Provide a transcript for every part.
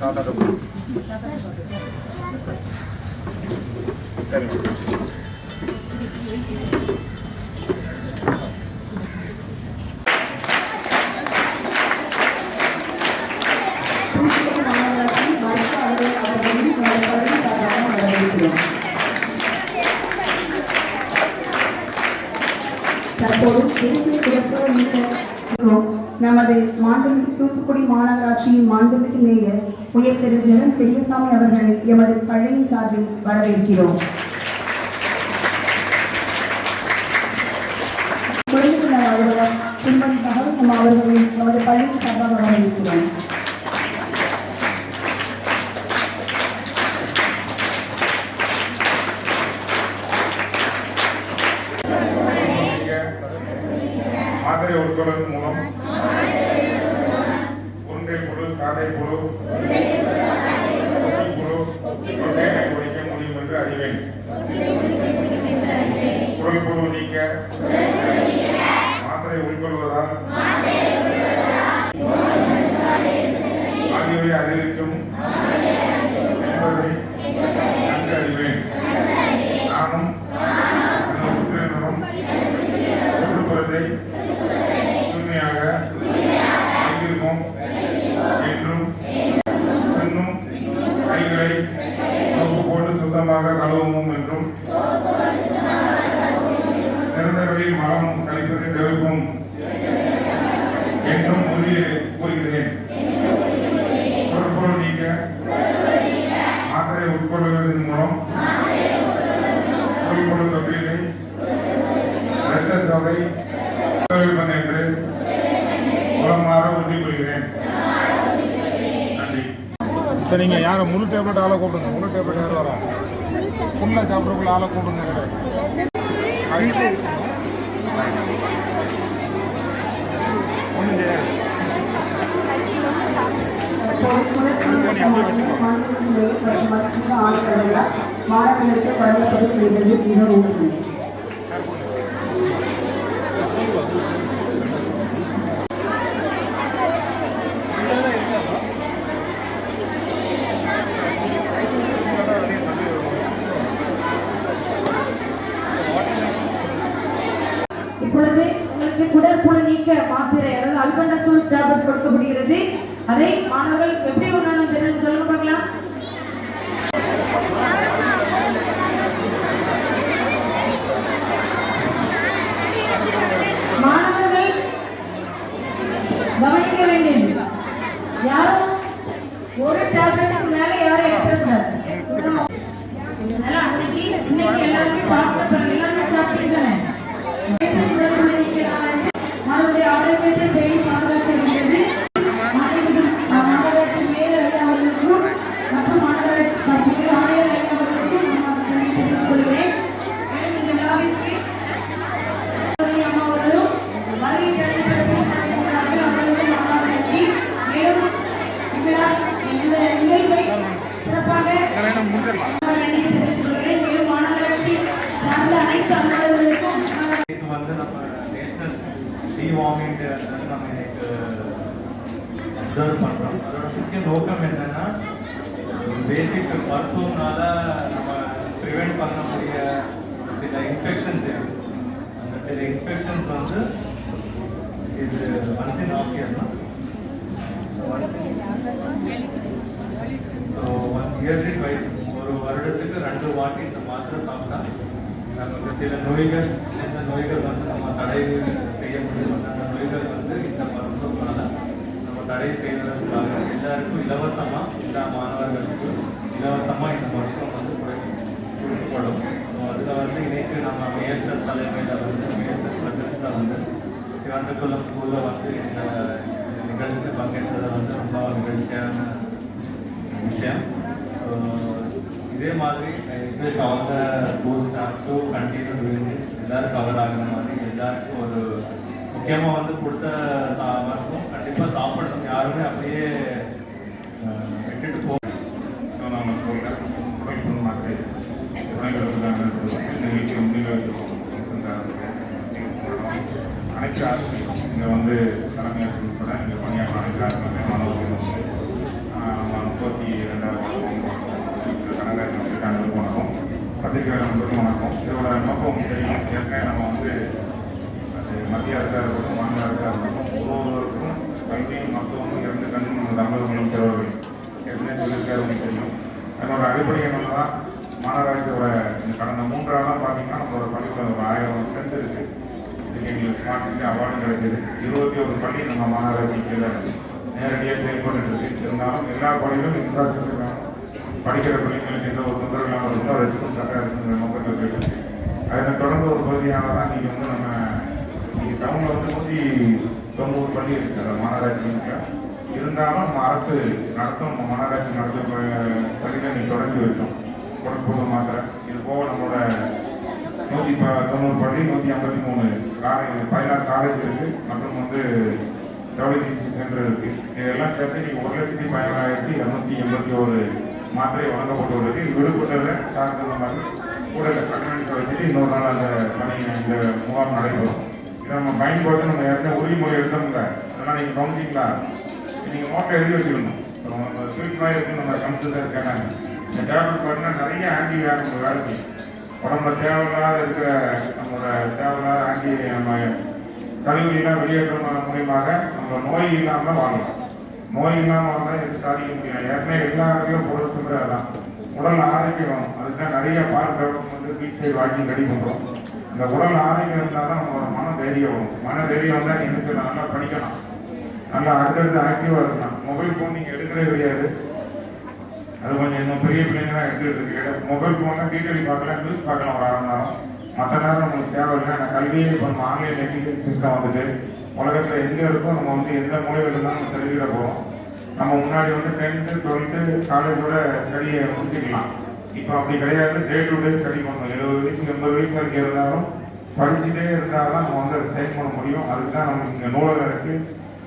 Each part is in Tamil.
தாத்தாட்ட கொடு. தற்போது தேசிய நமது மாண்புமிகு தூத்துக்குடி மாநகராட்சியின் மாண்புமிகு மேயர் உயர் திரு ஜெகன் பெரியசாமி அவர்களை எமது பள்ளியின் சார்பில் வரவேற்கிறோம். குழந்தை திருமதி பகவதி அவர்களை நமது பள்ளியின் சார்பாக வரவேற்கிறோம். உட்கொள்வதன் மூலம் ஒன்றை புழு சாலை புழு கொக்கி புழு தொண்டையை குறைக்க முடியும் என்று அறிவேன் புழு நீக்க மாத்திரை உட்கொள்வதால் வெளியில் மலம் கழிப்பதை தவிர்ப்போம் என்றும் உறுதி கூறுகிறேன். பொருட்பொருள் நீக்க மாத்திரை உட்கொள்வதன் மூலம் பொருட்பொருள் தொகையினை இரத்த சோகை என்று மூலமாக உறுதி கொள்கிறேன் நன்றி. இப்போ நீங்கள் யாரை? முழு டேப்லெட் ஆளை கூப்பிடுங்க. முழு டேப்லெட் யார்? வரா ஃபுல்லாக சாப்பிட்றக்குள்ள ஆளை கூப்பிடுங்க. ஒன்றும் செய்யாது. மாணவர்களுக்கு வழங்கப்படுகிறது மிகவும் நன்றி. இப்பொழுது உங்களுக்கு குடற்புழு நீக்க மாத்திரை அதாவது அல்பண்டசோல் டேப்லெட் கொடுக்கப்படுகிறது அதை மாணவர்கள் எப்படி உண்ணணும் தெரியும் சொல்லுங்க பார்க்கலாம்? மாணவர்கள் கவனிக்க வேண்டியது யாரும் ஒரு டேப்லெட்டுக்கு மேல யாரும் எடுத்துக்கூடாது அன்னைக்கு இன்னைக்கு எல்லாருமே சாப்பிட்ட பிறகு எல்லாருமே சாப்பிட்டு தானே முடிச்சிடலாம் நன்றி இது வந்து நம்ம நேஷனல் டிவார்மிங் நம்ம இன்னைக்கு அப்சர்வ் பண்ணுறோம் அதோட முக்கிய நோக்கம் என்னன்னா பேசிக் மருத்துவம்னால நம்ம ப்ரிவெண்ட் பண்ணக்கூடிய சில இன்ஃபெக்ஷன்ஸ் இருக்கு அந்த சில இன்ஃபெக்ஷன்ஸ் வந்து வருடத்துக்கு வாட்டி இந்த மாத்திரை சாப்பிட்டா நமக்கு சில நோய்கள் இந்த நோய்கள் வந்து நம்ம தடை செய்ய முடியும். அந்த நோய்கள் வந்து இந்த மருத்துவனால நம்ம தடை செய்வதற்காக எல்லாருக்கும் இலவசமாக இந்த மாணவர்களுக்கும் இலவசமாக இந்த மருத்துவம் வந்து கொடுக்கப்படும். ஸோ அதில் வந்து இன்னைக்கு நம்ம மேயர் தலைமையில் வந்து மேயர் பிரதேசத்தை வந்து சிவந்தகுளம் ஸ்கூலில் வந்து இந்த இந்த நிகழ்ச்சிக்கு பங்கேற்றதை வந்து ரொம்ப மகிழ்ச்சியான விஷயம். ஸோ இதே மாதிரி English all the school continue doing this cover ஆகுற மாதிரி எல்லாருக்கும் ஒரு முக்கியமாக வந்து கொடுத்த சா மருத்துவம் கண்டிப்பாக சாப்பிடணும். யாருமே அப்படியே அஹ், விட்டுட்டு போ நம்ம சொல்கிறேன் குறைப்பு மாத்திரை குறைக்கிறதுக்கான நிகழ்ச்சி முன்னிலைக்கு அனைத்து ஆசிரியர் இங்கே வந்து தலைமை உட்பட இங்கே பணியாற்ற அனைத்து ஆசிரியர் மாணவர்கள் வந்து ரெண்டாயிரம் பத்திரிகை நண்பர்களும் வணக்கம் இதோட நோக்கம் தெரியும் ஏற்கனவே நம்ம வந்து அது மத்திய அரசாக இருக்கட்டும் மாநில அரசாக இருக்கட்டும் ஒவ்வொருவருக்கும் கல்வி மருத்துவமும் இரண்டு கண்ணும் நம்ம தமிழர்களும் முதலமைச்சர்கள் ஏற்கனவே சொல்லியிருக்காரு உங்களுக்கு தெரியும். அதனோட அடிப்படை என்னன்னா மாநகராட்சியோட இந்த கடந்த மூன்றாவதாக பார்த்தீங்கன்னா நம்மளோட பள்ளிக்கூடம் ஒரு ஆயிரம் ஸ்ட்ரென்த் இருக்குது இதுக்கு எங்களுக்கு ஸ்மார்ட் சிட்டி அவார்டு கிடைக்கிது. இருபத்தி ஒரு பள்ளி நம்ம மாநகராட்சி கீழே நேரடியாக செயல்பட்டு இருக்கு. இருந்தாலும் எல்லா பள்ளிகளும் இன்ஃப்ராஸ்ட்ரக்சர் படிக்கிற பிள்ளைங்களுக்கு எந்த ஒரு தொந்தரவு இல்லாமல் இருக்கணும் அதை வச்சுக்கும் கரெக்டாக இருக்குங்கிற நோக்கத்தில் இருக்குது அதனை தொடர்ந்து ஒரு பகுதியாக தான் நீங்கள் வந்து நம்ம நீங்கள் டவுனில் வந்து நூற்றி தொண்ணூறு பள்ளி இருக்குது மாநகராட்சி இருந்தாலும் நம்ம அரசு நடத்தும் மாநகராட்சி நடத்தும் ப- நீங்கள் தொடங்கி வைக்கும் கொடுப்பது மாத்திரை இது போக நம்மளோட நூற்றி ப தொண்ணூறு பள்ளி நூற்றி ஐம்பத்தி மூணு காலேஜ் பதினாறு காலேஜ் இருக்குது மற்றும் வந்து டபிள்யூசிசி சென்டர் இருக்குது இதெல்லாம் சேர்த்து நீங்கள் ஒரு லட்சத்தி பதினாறாயிரத்தி இரநூத்தி எண்பத்தி ஒரு மாத்திரை வழங்கப்பட்டுள்ளது. இது விடுபட்டதில் சார் சொன்ன மாதிரி கூட கட்டணத்தை வச்சுட்டு இன்னொரு நாள் அந்த பணி இந்த முகாம் நடைபெறும். இதை நம்ம பயன்படுத்த நம்ம ஏற்கனவே உறுதிமொழி எடுத்தோம்ல அதெல்லாம் நீங்கள் கவனிச்சிங்களா? நீங்கள் நோட்டை எழுதி வச்சுக்கணும். அப்புறம் நம்ம ஸ்வீட் மாதிரி இருக்கு நம்ம கம்ப்யூட்டர் கேட்டாங்க இந்த டேப்லெட் பார்த்தீங்கன்னா நிறைய ஆன்டி வேறு வேலை செய்யும். உடம்புல தேவையில்லாத இருக்கிற நம்மளோட தேவையில்லாத ஆன்டி நம்ம கழிவுகள்லாம் வெளியேற்றம் மூலியமாக நம்ம நோய் இல்லாமல் வாழலாம். நோய் இல்லாமல் வந்தால் இது சாதிக்க முடியாது ஏற்கனவே எல்லா இடத்துலையும் பொருள் அதான் உடல் ஆரோக்கியம் அதுதான் அதுக்கு நிறைய park development beach side walking ready பண்ணுறோம் இந்த உடல் ஆரோக்கியம் இருந்தால் தான் நம்மளோட மன தைரியம் வரும். மன தைரியம் வந்தால் நீங்கள் என்ன நல்லா படிக்கலாம்? நல்லா அடுத்தடுத்து ஆக்டிவாக இருக்கலாம். மொபைல் ஃபோன் நீங்கள் எடுக்கிறே கிடையாது. அது கொஞ்சம் இன்னும் பெரிய பிள்ளைங்க தான் எடுத்துகிட்டு இருக்கு மொபைல் ஃபோனில் டீட்டெயில் பார்க்கலாம் நியூஸ் பார்க்கலாம் ஒரு அரை மணி நேரம். மற்ற நேரம் நம்மளுக்கு தேவையில்லை. நான் கல்வியே இப்போ நம்ம ஆன்லைன் எஜுகேஷன் சிஸ்டம் வந்துட்டு உலகத்தில் எங்கே இருக்கோ நம்ம வந்து எந்த மொழியில் இருந்தாலும் நம்ம தெரிஞ்சுக்க போகிறோம் நம்ம முன்னாடி வந்து டென்த்து டுவெல்த்து காலேஜோட ஸ்டடியை முடிச்சுக்கலாம். இப்போ அப்படி கிடையாது. டே டு டே ஸ்டடி பண்ணணும். எழுபது வயசு எண்பது வயசு வரைக்கும் இருந்தாலும் படிச்சுட்டே இருந்தால் தான் நம்ம வந்து அதை செயல் பண்ண முடியும். அதுக்கு தான் நம்ம இங்கே நூலகம் இருக்குது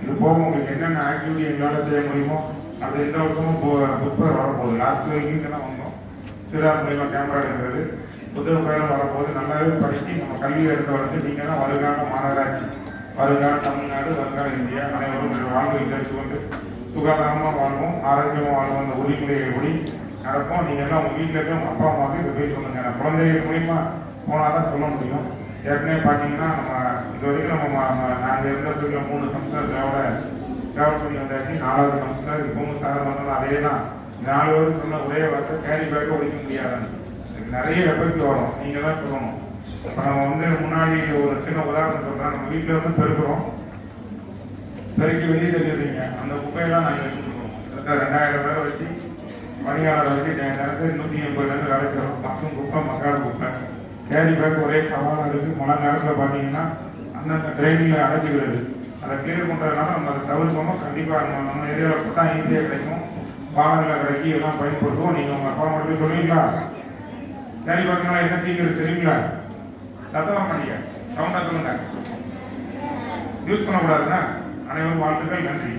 இது போக உங்களுக்கு என்னென்ன ஆக்டிவிட்டி எங்களால் செய்ய முடியுமோ அது இந்த வருஷமும் போ புத்தகம் வரப்போகுது. லாஸ்ட் வீக்கு தான் வந்தோம். சிறார் மூலிமா கேமரா எடுக்கிறது. புத்தக பயிலும் வரப்போகுது நல்லாவே படித்து நம்ம கல்வியை எடுத்து வந்து நீங்கள் தான் வருங்கால மாநகராட்சி. வருங்கால தமிழ்நாடு வங்காள இந்தியா அனைவரும் உங்கள் வாழ்வை தெரிந்து கொண்டு சுகாதாரமாக வாழ்வோம் ஆரோக்கியமாக வாழ்வோம் அந்த உரிமையை ஒளி நடக்கும் நீங்கள் எல்லாம் உங்கள் வீட்டில் இருக்க உங்கள் அப்பா அம்மாவுக்கு இதை போய் சொல்லுங்கள் குழந்தைகள் மூலிமா போனால் தான் சொல்ல முடியும். ஏற்கனவே பார்த்தீங்கன்னா நம்ம இது வரைக்கும் நம்ம நாங்கள் இருந்த இடத்துல மூணு கம்சனர்களோட ட்ராவல் பண்ணி வந்தாச்சு. நாலாவது கம்சனர் இப்பவும் சார் வந்தாலும் அதே தான் நாலு பேருக்கு சொன்ன ஒரே வார்த்தை கேரி பேக்கை ஒழிக்க முடியாது நிறைய எஃபெக்ட் வரும். நீங்கள் தான் சொல்லணும். இப்போ நம்ம வந்து முன்னாடி ஒரு சின்ன உதாரணம் சொல்கிறேன் நம்ம வீட்டில் வந்து பெருக்கிறோம் பெருக்கி வெளியே தெரிஞ்சுருக்கீங்க அந்த குப்பையெல்லாம் நாங்கள் எடுத்துக்கிறோம் கிட்டத்தட்ட ரெண்டாயிரம் ரூபாய் வச்சு பணியாளரை வச்சு டே- தினசரி நூற்றி எண்பதுலேருந்து வேலை செய்கிறோம் மக்கும் குப்பை மக்காத குப்பை. கேரி பேக் ஒரே சவாலாக இருக்குது மழை நேரத்தில் பார்த்தீங்கன்னா அந்தந்த ட்ரெயினில் அடைச்சிக்கிறது அதை கிளியர் பண்ணுறதுனால நம்ம அதை தவிர்க்கணும். கண்டிப்பாக நம்ம நம்ம ஏரியாவில் போட்டால் ஈஸியாக கிடைக்கும். பாலங்களில் கிடைக்கி எல்லாம் பயன்படுத்துவோம். நீங்கள் உங்கள் அப்பா மட்டும் சொல்லுவீங்களா? கேரி பேக்னால என்ன தீங்கிறது தெரியுங்களா? சத்தமாக பண்ணிக்க சவுண்டாக சொல்லுங்க யூஸ் பண்ணக்கூடாதுன்னா அனைவரும் வாழ்த்துக்கள் நன்றி.